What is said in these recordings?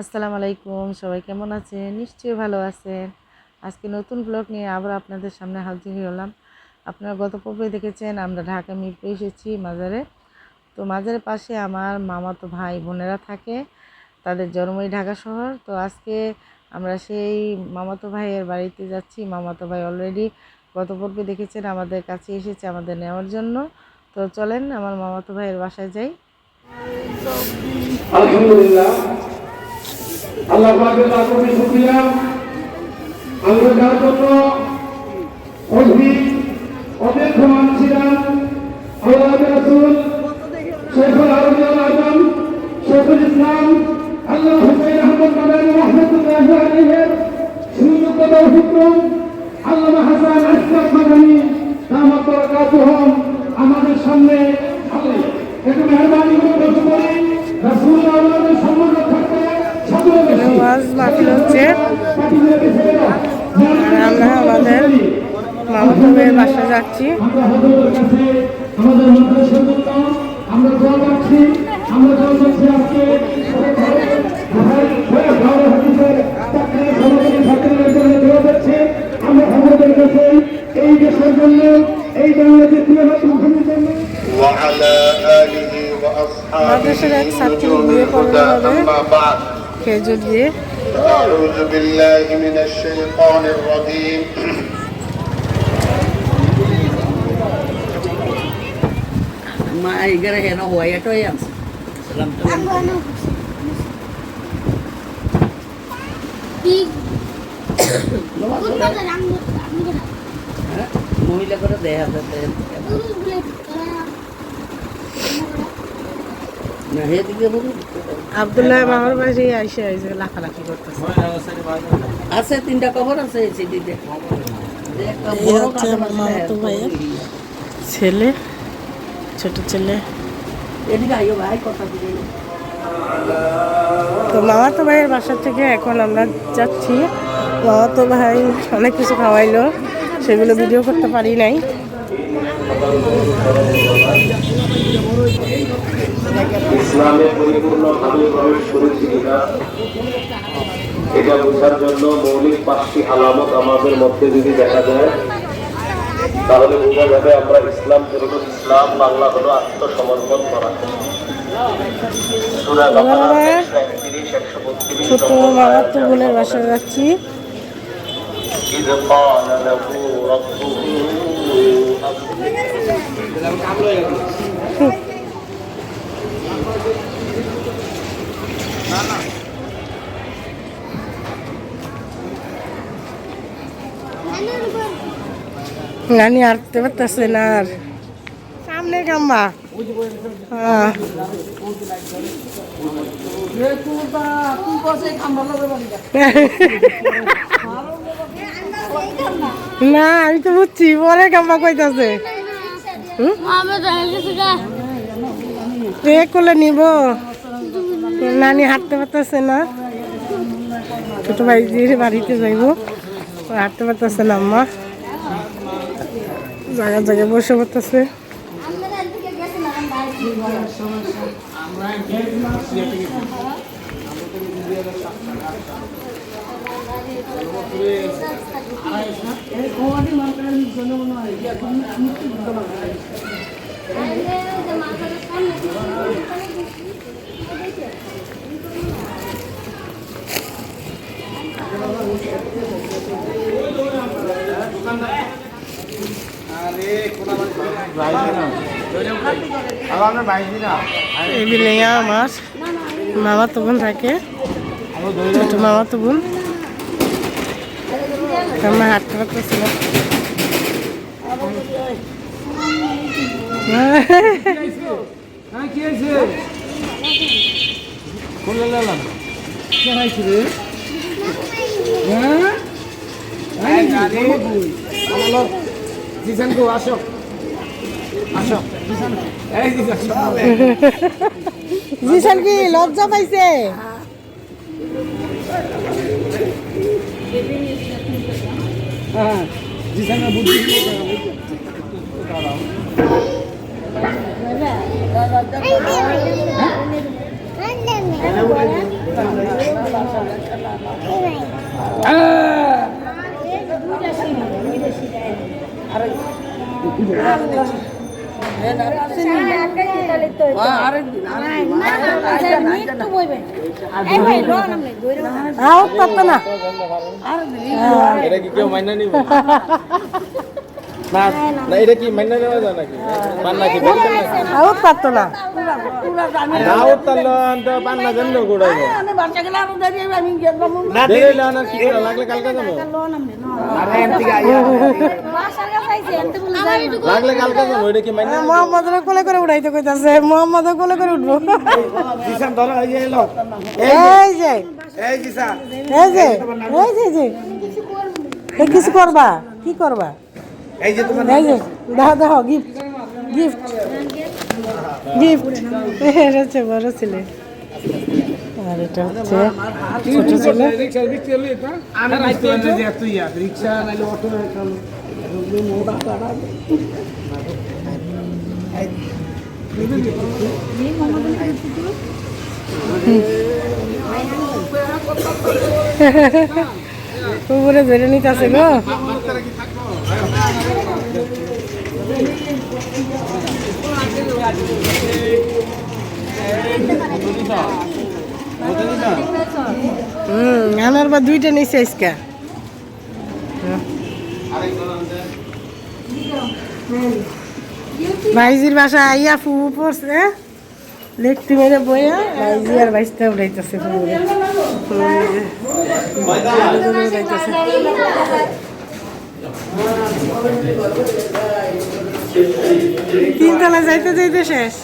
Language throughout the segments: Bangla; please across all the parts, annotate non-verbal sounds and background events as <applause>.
আসসালামু আলাইকুম, সবাই কেমন আছেন? নিশ্চয়ই ভালো আছেন। আজকে নতুন ব্লগ নিয়ে আবার আপনাদের সামনে হাজির হলাম। আপনারা গত পর্বে দেখেছেন, আমরা ঢাকা মিরপুরে এসেছি মাজারে। তো মাজারের পাশে আমার মামাতো ভাই বোনেরা থাকে, তাদের জন্মই ঢাকা শহর। তো আজকে আমরা সেই মামাতো ভাইয়ের বাড়িতে যাচ্ছি। মামাতো ভাই অলরেডি গত পর্বে দেখেছেন, আমাদের কাছে এসেছে আমাদের নেওয়ার জন্য। তো চলেন, আমার মামাতো ভাইয়ের বাসায় যাই। আলহামদুলিল্লাহ। আল্লাহ পাকের লাখি শুকরিয়া। আমরা যার জন্য অধিক অপেক্ষমান ছিলাম আল্লাহ রাসূল Good mother, I'm gonna. I'm gonna. মহিলা করে দেয়া যাতে Guru bullet. না হে দিকে বলু আবদুল্লাহ মামার বাড়ি আইসে আইসে লাফালাফি করতেছে। আছে তিনটা কবর আছে এই সিটিতে। ছেলে ছোট ছেলে। এদিকে আইও ভাই কথা দিকে তো মামাতো ভাইয়ের বাসা থেকে এখন আমরা যাচ্ছি। মামাতো ভাই অনেক কিছু খাওয়াইলো সেগুলো ভিডিও করতে পারি নাই। ইসলামে পরিপূর্ণভাবে প্রবেশ করেছি কিনা এটা বোঝার জন্য মৌলিক পাঁচটি আলামত আমাদের মধ্যে যদি দেখা যায় তাহলে বোঝা যাবে আমরা ইসলাম ধরব ইসলাম বাংলা হলো আত্মসমর্পণ করা। সূরা বাকারা আমরা 131, 132 ছোট যাচ্ছি। নানি হাঁটতে পারতেছে না আর। সামনে কাম্বা হ্যাঁ। না আমি তো বুঝছি পরে কাম্বা কইতাছে। এ করলে নিব? নানি হাঁটতে পারতেছে না। ছোট ভাই বাড়িতে যাইব। হাঁটতে পারতেছে না আম্মা। জায়গা জায়গায় বসে পড়তেছে। এই বিলিয়া আমার। মামা তো বোন থাকে। ছোট মামা তো বোন। আমরা হাঁটতে না জিসান কি লজ্জা পাইছে? Hey, আরেকদিন মৃত্যু আর এটা কি কেউ মাইনা নিবে না না এটা কি মাইনা নেওয়া যায় নাকি? পান নাকি আউট পারতো না। না উঠতাল তো পান না জানলো গোড়াই আমি বাচ্চা গেলে আরও দাঁড়িয়ে আমি গেলাম দেরে লানা কি করে? লাগলে কালকে যাব। বাসার কাছে আইছে এনতে বলে যাই না। লাগলে কালকে যাব এটা কি মাইনা মোহাম্মদের কোলে করে উড়াইতে কইতাছে মোহাম্মদের কোলে করে উঠবো। জিসান ধরো এই যে এলো। এই যে এই জিসান। এই যে এই যে এই যে। এই কিছু করবা কি করবা? এই যে তোমার এই যে দেখো দেখো গিফট গিফট গিফট এটা হচ্ছে বড় ছেলে। আর এটা হচ্ছে ছোট ছেলে। রিক্সা রিক্সা এলি এটা আমি রাইতে এনে যে তুই ইয়া রিক্সা নাইলে অটো এখন উপরে ধরে নিতেছে গো হুম আমার বা দুইটা নিচে আজকে। ভাইজির বাসা আইয়া ফু পড়ছে লেকটি মেরে বইয়া ভাইজি আর বাইশটা উঠাইতেছে ফুলে উঠাইতেছে তিনতলা যাইতে যাইতে শেষ।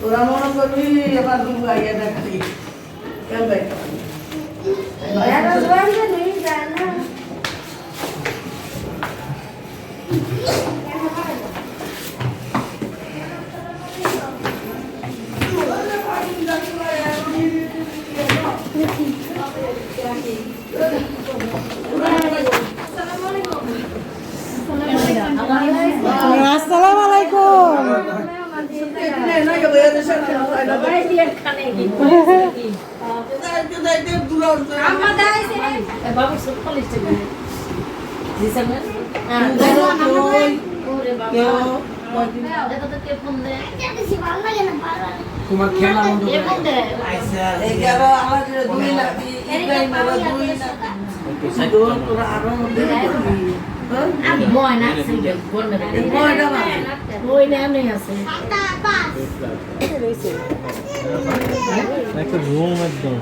তোরা মনে করবি এবার দুটো আইয়া দেখালি কেন ভাই আসসালামু আলাইকুম তোমার খেলা আমাদের একটা রুম একদম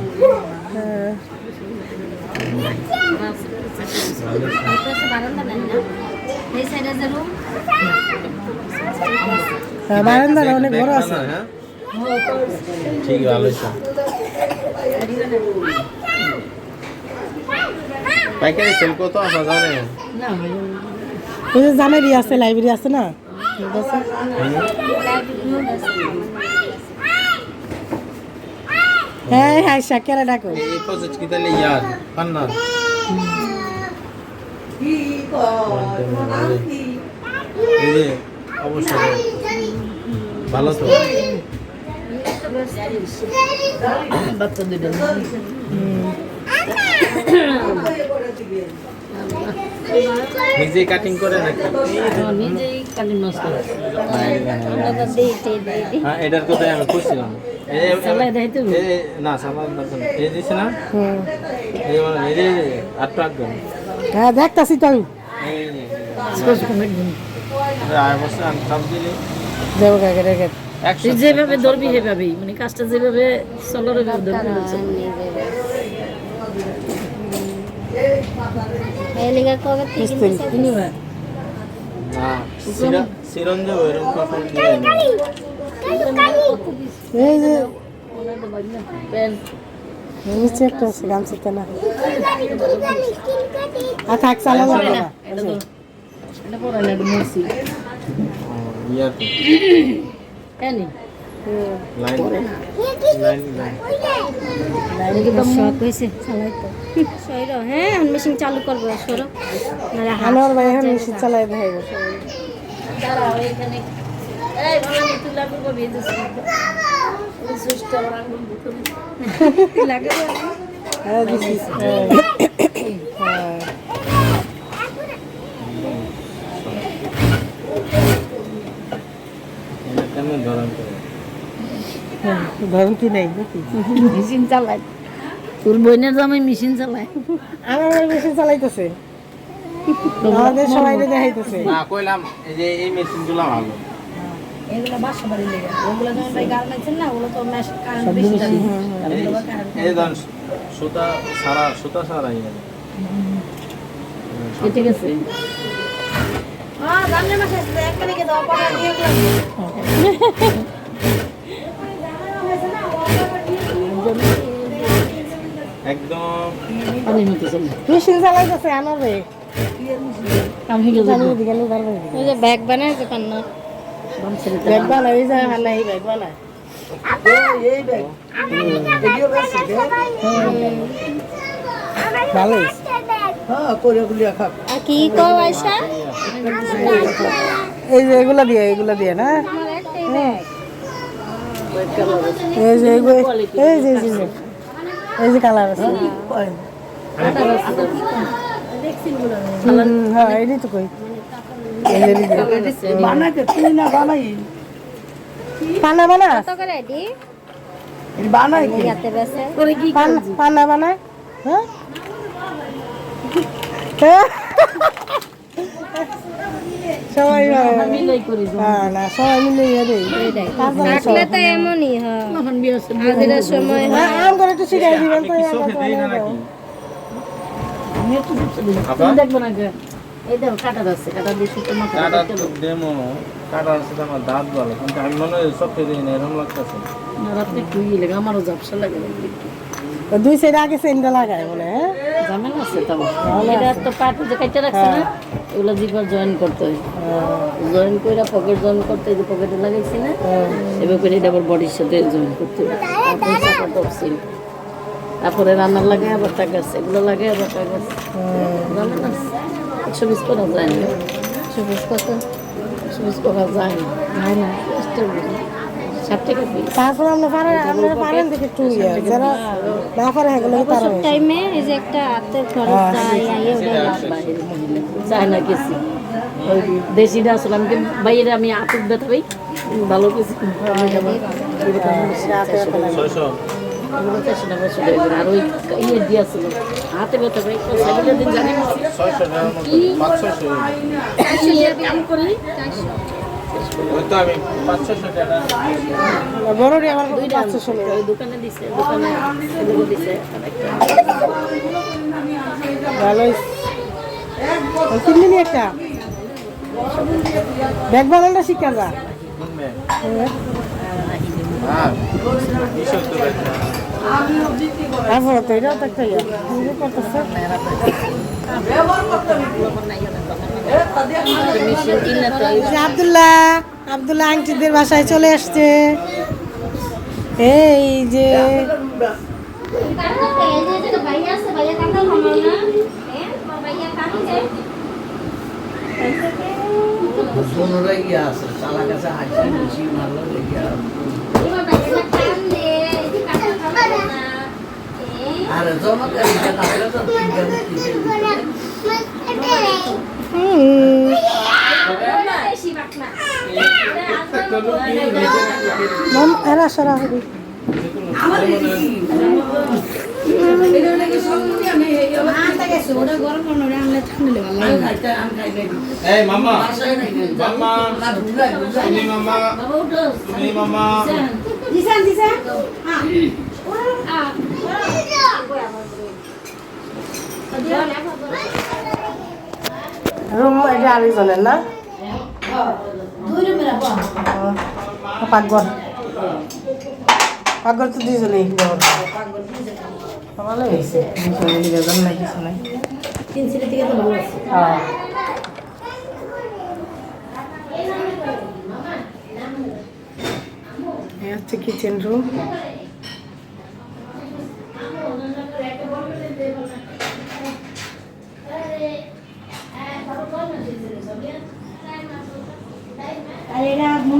অনেক বড় আছে ঠিক ভালো পাইকারি সেল কত আসা জানে ওই যে জামেরি আছে লাইব্রেরি আছে না? ঠিক আছে। হ্যাঁ হ্যাঁ শাকেরা ডাকো? ভালো তো? বাচ্চা দুইটা নিজে কাটিং করে নাকি নিজেই মাছ করে হ্যাঁ এটার কথাই আমি খুঁজছিলাম না দরকার এই না যে মানে- হ্যাঁ দেখতাছি তো আমি বছর আমি সব দিলি দেবো কাকে রেখে যেভাবে ধরবি সেভাবেই মানে কাজটা যেভাবে চলো ধরবি এলিগা কবে থেকে না সিরা সিরঞ্জ এরকম দিয়ে এই যে নিচে একটা আছে গামছিতে আর থাক চালানো যাবে না ইয়ার লাইন লাইন শখ হয়েছে চালাই তো সইর হ্যাঁ আমি মেশিন চালু করব সরো হাত ভাই এখন নিশ্চিত চালাই দেখাইব লাগে হ্যাঁ দিছি হ্যাঁ হ্যাঁ এটা কেমন ধরন করে ধরুন কি নেই মেশিন চালায় তোর বোনের জামাই মেশিন চালায়। আমার মেশিন চালাইতেছে। আমাদের সবাই দেখাইতেছে। না কইলাম এই যে এই মেশিনগুলো ভালো। এগুলো বাসা বাড়ি লেগে। ওগুলো যেমন ভাই গার্মেন্টসের না ওগুলো তো কারেন্ট বেশি লাগে এই ধরেন সুতা সারা সুতা সারা ইয়ে ঠিক আছে হ্যাঁ জানলে মাসে এক মিনিটে দাও পড়া নিয়ে গেলাম <laughs> একদম। আমি হতে চলি মেশিন চালাইতেছে আমার রে আমি জানি দিকে নি পারবে। ওই যে ব্যাগ ব্যাগ ওই যে হালাই ব্যাগ বানাই। ভালো আর কি এই যে এগুলা দিয়ে এগুলা দিয়ে না? আমার একটাই ব্যাগ। এই যে এই যে এই যে, এই যে এই যে কালার আছে। হ্যাঁ এটাই তো কই। এই যে দিদি। বানাকে তুই না বানাই। পানা বানা। কত করে বানাই করে কি পান- পানা বানা। হ্যাঁ? হ্যাঁ? সবাই হ্যাঁ না সবাই মিলে থাকলে তো এমনই হয়। হাজিরার সময় হ্যাঁ, আম করে একটু শিখাই দিবেন তো দিই আপা? তুমি দেখবে না গে এই দেখো কাটা যাচ্ছে কাটা দিয়ে শুকনো মাথা কাটা তো কাটা আছে আমার দাঁত ভালো কিন্তু আমি মনে হয় চোখে দিই না এরকম লাগতেছে। রাত্রে একটু লাগে আমারও ঝাপসা লাগে দুই সাইড আগে সেন্ডা লাগায় বলে হ্যাঁ? আছে তাও। এটা তো পাটে যে রাখছে না? এগুলো জিপার জয়েন করতে হয়। জয়েন করে পকেট জয়েন করতে যে পকেটে লাগাইছি না এবার করে এটা আবার বডির সাথে জয়েন করতে হবে। তারপরে রান্নার লাগে আবার টাকাস এগুলো লাগে আবার ঝামেলা আছে একশো বিশ করা যায় না। একশো বিশ কত? একশো বিশ করা যায় না। হয় না। টাকা তারপর আমরা পারেন আপনারা পারেন দেখে একটু ইয়ে যারা না পারে সেগুলো তারা টাইমে এই যে একটা হাতের খরচ যায় ইয়ে ওটা লাভ বাইরের চায় না গেছি ওই দেশিটা আসলে আমি বাইরে আমি আতুক ব্যথা পাই ভালো কিছু। আর ওই ইয়ে দিয়েছিল হাতে ব্যথা পাই দিন জানি করি টাকা। আমার পাঁচশো দোকানে দিছে দোকানে দিছে একটা ভালো তিন একটা। ব্যাগ বানানটা শিক্ষা যা হ্যাঁ। তারপর তো এটাও তো একটা ইয়ে। করতেছে। আব্দুল্লাহ আব্দুল্লাহ আংটিদের বাসায় চলে আসছে। এই যে। ভাইয়া আছে ভাইয়া মাম এরা সরা হবে। মামা মামা তুমি মামা তুমি মামা রুম এটা আরেকজনের না? পাকঘর পাকঘর তো দুইজনেই ভালো হয়েছে নিবেদন নাই কিছু নাই হচ্ছে কিচেন রুম আর এটা মনির দিয়ে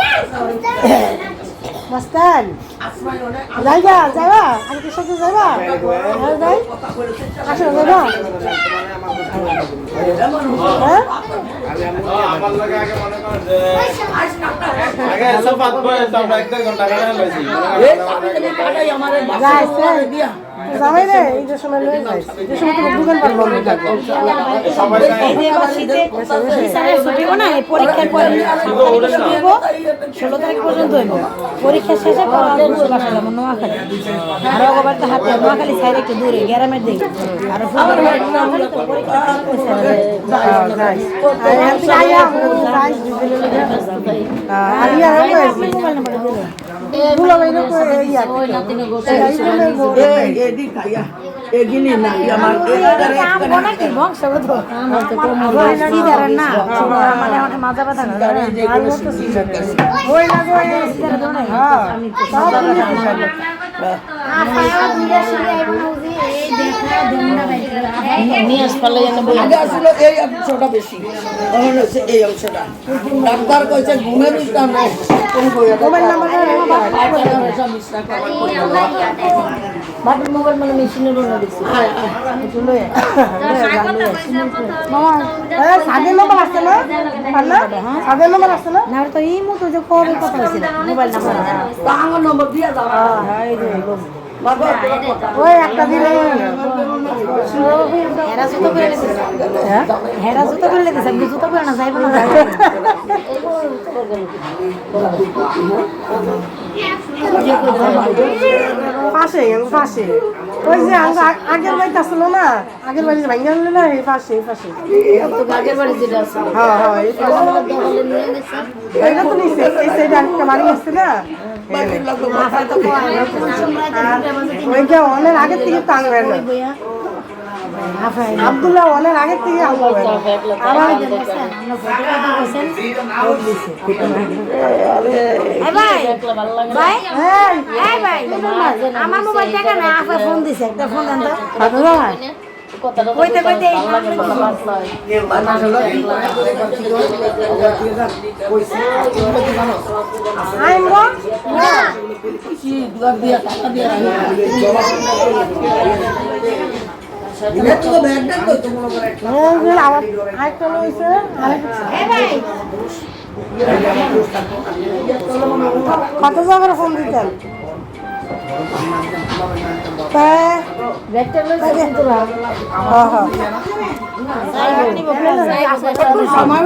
জায়গা যাবা আমি কি সাথে যাবা হ্যাঁ যাই। আসো যাবা হ্যাঁ? যে লইছি রে এই যে সময় লয়ে যাই। এই সময় তো দোকান পার বন্ধ থাকবে পরীক্ষার পরে ষোলো তারিখ পর্যন্ত হইব পরীক্ষা শেষে বাসা যাব নোয়াখালী আর অগবার তো হাতে নোয়াখালী সাইড একটু দূরে গ্রামের দিকে আর পরীক্ষা আইয়া হয়ে মোবাইল নাম্বার ইয়া মানে মাজা ব্যথা হ্যাঁ আগে আসলে এই অংশটা বেশি। এখন হচ্ছে এই অংশটা। ডাক্তার কইছে ঘুমের বিছনা নাই। কোন মোবাইল নাম্বার মানে মেশিনের দিচ্ছি নম্বর আছে না? সাদের নম্বর আছে না? না? তো এই মতো যে কবে কথা হয়েছিল? Mobile number. নম্বর দিয়ে দাও। হ্যাঁ এই যে বাবা ওই একটা দিলে হেরা জুতো করে লেগেছে। হেরা জুতো করে লেগেছে আপনি জুতো করে না যাইব না পাশে পাশে ওই যে আগ- আগের বাড়িতে আসলো না? আগের বাড়িতে ভাঙ্গা হলো না? এই পাশে এই পাশে তো আগের বাড়ি যেটা আছে হ্যাঁ হ্যাঁ এই পাশে এইটা তো নিচে এই সাইডে বাড়ি আসছে না? ওইটা অনেক আগের থেকে না আবদুল্লাহ অনেক আগের থেকে আমার মোবাইল দেখা না আপা ফোন দিছে একটা ফোন দেন তো। আবদুল্লাহ। ভাই কথাটা তো কইতে কইতে এই ভালো লাগে কথা দিয়ে টাকা আইমগো ব্যাগটা কই তো করে এই যে আমার আরেকটা লইছে আরেকটা কত জায়গার ফোন দিতেন? কিন্তু হ্যাঁ হ্যাঁ সময়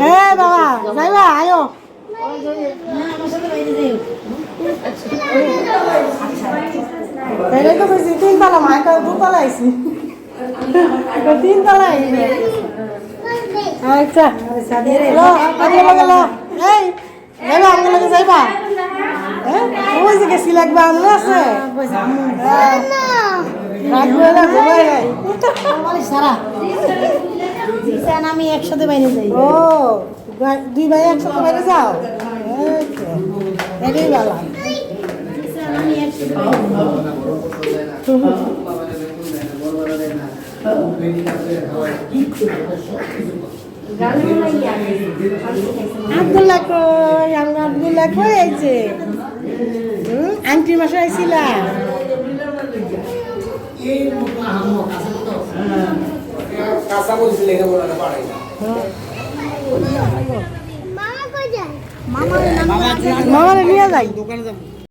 হ্যাঁ তাহলে মা বাবা, যাইবা, আয়ো। তাইলে তো কইছি তিন তলা মাই তো দু তলা আইছি। তিন তলা আইছি। আচ্ছা। হ্যালো আগে লগে লো। এই যাইবা আগে লগে যাইবা। হ্যাঁ ওই যে গেছি লাগবে আমরা আছে। হ্যাঁ। রাখবে না ঘুমাই নাই। সারা। জিসান আমি একসাথে বাইরে যাই। ও দুই ভাই একসাথে বাইরে যাও? এটাই ভালো আব্দুল্লাহ কই? আমি আব্দুল্লাহ কই আইছে হুম? আন্টি মাসে আইছিলা? কাঁচা বলছি লেগে বলা পারে মামারে নিয়ে যাই দোকানে যাব।